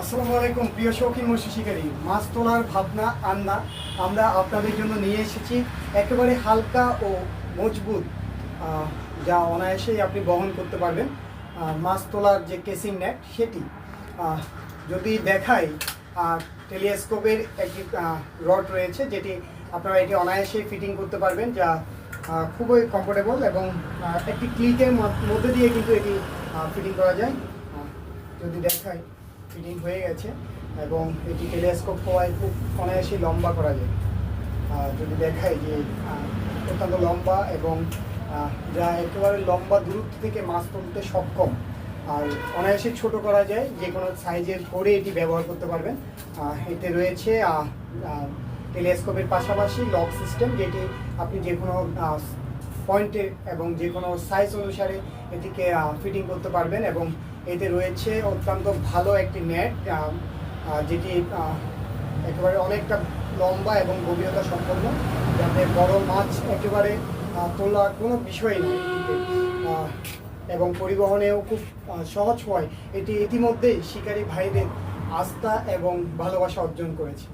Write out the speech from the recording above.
আসসালামু আলাইকুম, প্রিয় শৌখিন মৎস্য শিকারী। মাছ তোলার ভাবনা আন্না। আমরা আপনাদের জন্য নিয়ে এসেছি একেবারে হালকা ও মজবুত যা অনায়াসেই আপনি বহন করতে পারবেন মাছ তোলার যে কেসিং নেট সেটি। যদি দেখাই টেলিস্কোপের একটি রড রয়েছে, যেটি আপনারা এটি অনায়াসেই ফিটিং করতে পারবেন, যা খুবই কমফোর্টেবল এবং একটি ক্লিকের মধ্যে দিয়ে কিন্তু এটি ফিটিং করা যায়। যদি দেখাই। ফিটিং হয়ে গেছে এবং এটি টেলিস্কোপ হওয়ায় খুব অনায়াসেই লম্বা করা যায়। যদি দেখাই যে অত্যন্ত লম্বা এবং যা একেবারে লম্বা দূরত্ব থেকে মাছ তুলতে সক্ষম, আর অনায়াসে ছোট করা যায়, যে কোনো সাইজের করে এটি ব্যবহার করতে পারবেন। এতে রয়েছে টেলিস্কোপের পাশাপাশি লক সিস্টেম যেটি আপনি যে কোনো পয়েন্টে এবং যে কোনো সাইজ অনুসারে এটিকে ফিটিং করতে পারবেন এবং এতে রয়েছে অত্যন্ত ভালো একটি নেট যেটি একেবারে অনেকটা লম্বা এবং গভীরতা সম্পন্ন, যাতে বড় মাছ একেবারে তোলার কোনো বিষয় নেই এবং পরিবহনেও খুব সহজ হয়। এটি ইতিমধ্যেই শিকারী ভাইদের আস্থা এবং ভালোবাসা অর্জন করেছে।